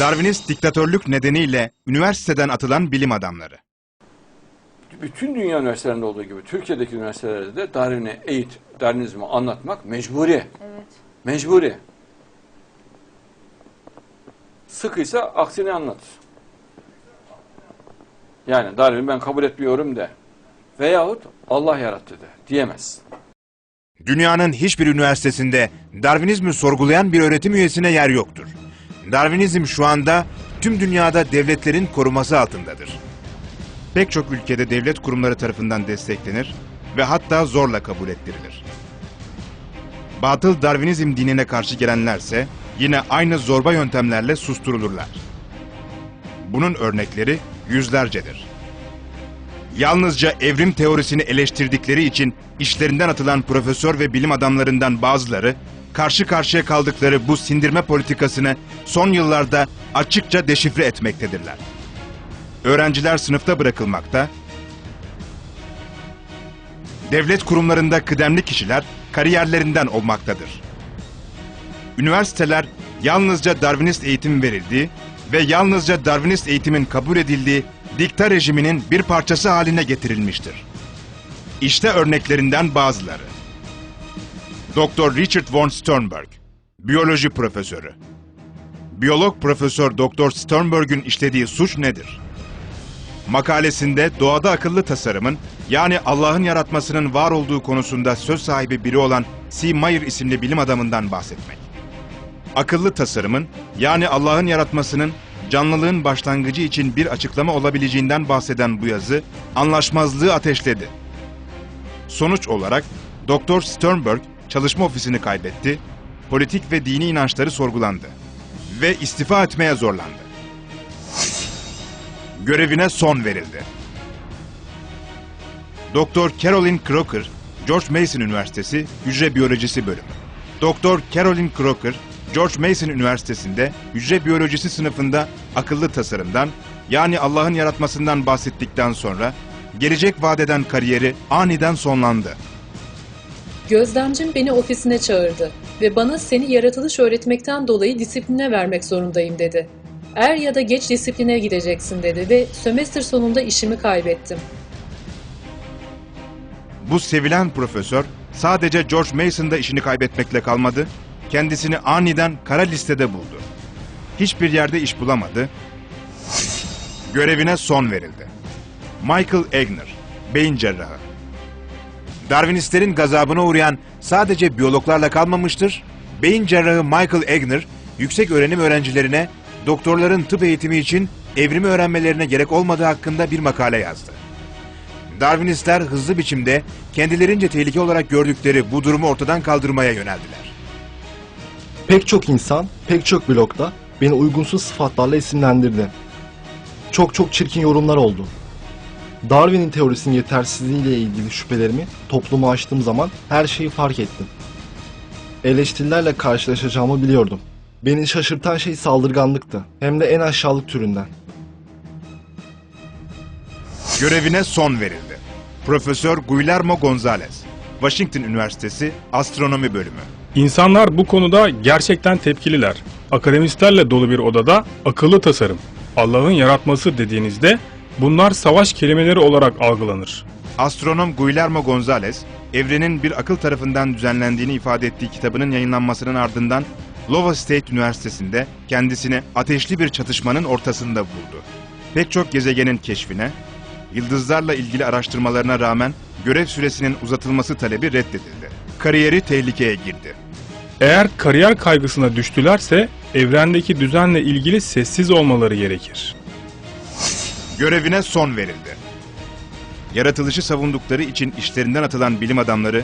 Darwinist diktatörlük nedeniyle üniversiteden atılan bilim adamları. Bütün dünya üniversitelerinde olduğu gibi Türkiye'deki üniversitelerde de Darwin'i eğit, Darwinizmi anlatmak mecburi. Evet. Mecburi. Sıkıysa aksini anlat. Yani Darwin'i ben kabul etmiyorum de. Veyahut Allah yarattı de. Diyemez. Dünyanın hiçbir üniversitesinde Darwinizmi sorgulayan bir öğretim üyesine yer yoktur. Darwinizm şu anda tüm dünyada devletlerin koruması altındadır. Pek çok ülkede devlet kurumları tarafından desteklenir ve hatta zorla kabul ettirilir. Batıl Darwinizm dinine karşı gelenlerse yine aynı zorba yöntemlerle susturulurlar. Bunun örnekleri yüzlercedir. Yalnızca evrim teorisini eleştirdikleri için işlerinden atılan profesör ve bilim adamlarından bazıları karşı karşıya kaldıkları bu sindirme politikasını son yıllarda açıkça deşifre etmektedirler. Öğrenciler sınıfta bırakılmakta, devlet kurumlarında kıdemli kişiler kariyerlerinden olmaktadır. Üniversiteler yalnızca Darwinist eğitim verildiği ve yalnızca Darwinist eğitimin kabul edildiği dikta rejiminin bir parçası haline getirilmiştir. İşte örneklerinden bazıları. Dr. Richard von Sternberg, biyoloji profesörü. Biyolog Profesör Dr. Sternberg'ün işlediği suç nedir? Makalesinde doğada akıllı tasarımın yani Allah'ın yaratmasının var olduğu konusunda söz sahibi biri olan C. Mayer isimli bilim adamından bahsetmek. Akıllı tasarımın yani Allah'ın yaratmasının canlılığın başlangıcı için bir açıklama olabileceğinden bahseden bu yazı anlaşmazlığı ateşledi. Sonuç olarak Dr. Sternberg çalışma ofisini kaybetti, politik ve dini inançları sorgulandı ve istifa etmeye zorlandı. Görevine son verildi. Dr. Caroline Crocker, George Mason Üniversitesi Hücre Biyolojisi Bölümü. Dr. Caroline Crocker, George Mason Üniversitesi'nde hücre biyolojisi sınıfında akıllı tasarımdan yani Allah'ın yaratmasından bahsettikten sonra gelecek vadeden kariyeri aniden sonlandı. Gözlemcim beni ofisine çağırdı ve bana seni yaratılış öğretmekten dolayı disipline vermek zorundayım dedi. Er ya da geç disipline gideceksin dedi ve sömestr sonunda işimi kaybettim. Bu sevilen profesör sadece George Mason'da işini kaybetmekle kalmadı, kendisini aniden kara listede buldu. Hiçbir yerde iş bulamadı, görevine son verildi. Michael Egner, beyin cerrahı. Darwinistlerin gazabına uğrayan sadece biyologlarla kalmamıştır, beyin cerrahı Michael Egner, yüksek öğrenim öğrencilerine doktorların tıp eğitimi için evrimi öğrenmelerine gerek olmadığı hakkında bir makale yazdı. Darwinistler hızlı biçimde kendilerince tehlike olarak gördükleri bu durumu ortadan kaldırmaya yöneldiler. Pek çok insan, pek çok blogda beni uygunsuz sıfatlarla isimlendirdi. Çok çok çirkin yorumlar oldu. Darwin'in teorisinin yetersizliğiyle ilgili şüphelerimi topluma açtığım zaman her şeyi fark ettim. Eleştirilerle karşılaşacağımı biliyordum. Beni şaşırtan şey saldırganlıktı. Hem de en aşağılık türünden. Görevine son verildi. Profesör Guillermo Gonzalez, Washington Üniversitesi Astronomi Bölümü. İnsanlar bu konuda gerçekten tepkililer. Akademistlerle dolu bir odada akıllı tasarım, Allah'ın yaratması dediğinizde bunlar savaş kelimeleri olarak algılanır. Astronom Guillermo Gonzalez, evrenin bir akıl tarafından düzenlendiğini ifade ettiği kitabının yayınlanmasının ardından Iowa State Üniversitesi'nde kendisini ateşli bir çatışmanın ortasında buldu. Pek çok gezegenin keşfine, yıldızlarla ilgili araştırmalarına rağmen görev süresinin uzatılması talebi reddedildi. Kariyeri tehlikeye girdi. Eğer kariyer kaygısına düştülerse evrendeki düzenle ilgili sessiz olmaları gerekir. Görevine son verildi. Yaratılışı savundukları için işlerinden atılan bilim adamları,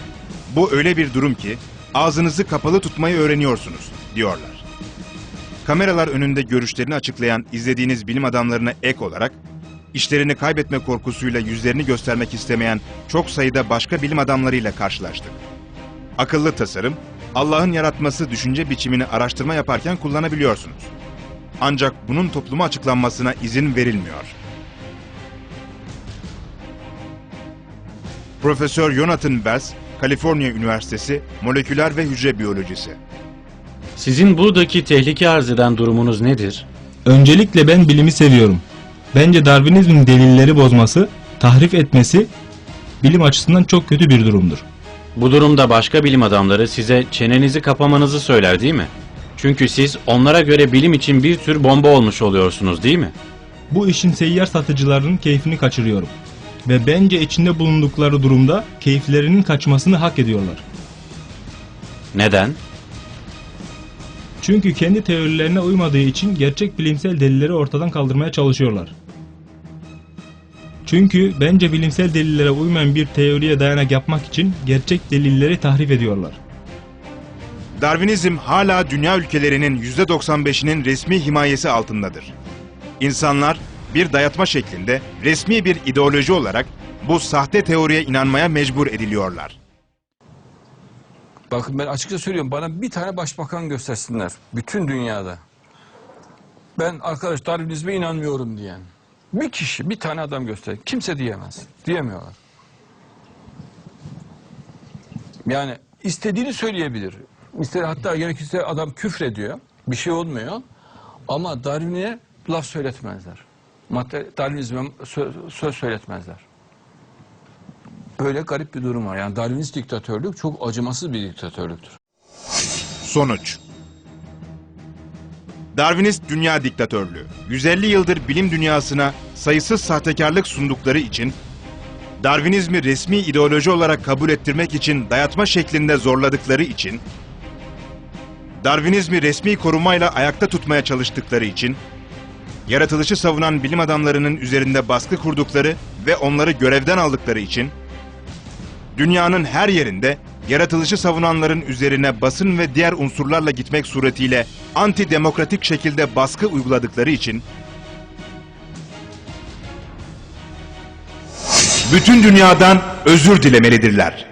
bu öyle bir durum ki ağzınızı kapalı tutmayı öğreniyorsunuz diyorlar. Kameralar önünde görüşlerini açıklayan izlediğiniz bilim adamlarına ek olarak, işlerini kaybetme korkusuyla yüzlerini göstermek istemeyen çok sayıda başka bilim adamlarıyla karşılaştık. Akıllı tasarım, Allah'ın yaratması düşünce biçimini araştırma yaparken kullanabiliyorsunuz. Ancak bunun topluma açıklanmasına izin verilmiyor. Profesör Jonathan Bass, Kaliforniya Üniversitesi Moleküler ve Hücre Biyolojisi. Sizin buradaki tehlike arz eden durumunuz nedir? Öncelikle ben bilimi seviyorum. Bence Darwinizmin delilleri bozması, tahrif etmesi bilim açısından çok kötü bir durumdur. Bu durumda başka bilim adamları size çenenizi kapamanızı söyler değil mi? Çünkü siz onlara göre bilim için bir tür bomba olmuş oluyorsunuz değil mi? Bu işin seyyar satıcılarının keyfini kaçırıyorum. Ve bence içinde bulundukları durumda keyiflerinin kaçmasını hak ediyorlar. Neden? Çünkü kendi teorilerine uymadığı için gerçek bilimsel delilleri ortadan kaldırmaya çalışıyorlar. Çünkü bence bilimsel delillere uymayan bir teoriye dayanak yapmak için gerçek delilleri tahrif ediyorlar. Darwinizm hala dünya ülkelerinin %95'inin resmi himayesi altındadır. İnsanlar bir dayatma şeklinde resmi bir ideoloji olarak bu sahte teoriye inanmaya mecbur ediliyorlar. Bakın ben açıkça söylüyorum bana bir tane başbakan göstersinler bütün dünyada. Ben arkadaş Darwinizme inanmıyorum diyen. Bir kişi, bir tane adam göster. Kimse diyemez. Diyemiyorlar. Yani istediğini söyleyebilir. İster, hatta gerekirse adam küfrediyor. Bir şey olmuyor. Ama Darwin'e laf söyletmezler. Madde, Darwinizme söz, söz söyletmezler. Böyle garip bir durum var. Yani Darwinist diktatörlük çok acımasız bir diktatörlüktür. Sonuç Darwinist dünya diktatörlüğü 150 yıldır bilim dünyasına sayısız sahtekarlık sundukları için Darwinizmi resmi ideoloji olarak kabul ettirmek için dayatma şeklinde zorladıkları için Darwinizmi resmi korumayla ayakta tutmaya çalıştıkları için yaratılışı savunan bilim adamlarının üzerinde baskı kurdukları ve onları görevden aldıkları için dünyanın her yerinde yaratılışı savunanların üzerine basın ve diğer unsurlarla gitmek suretiyle antidemokratik şekilde baskı uyguladıkları için bütün dünyadan özür dilemelidirler.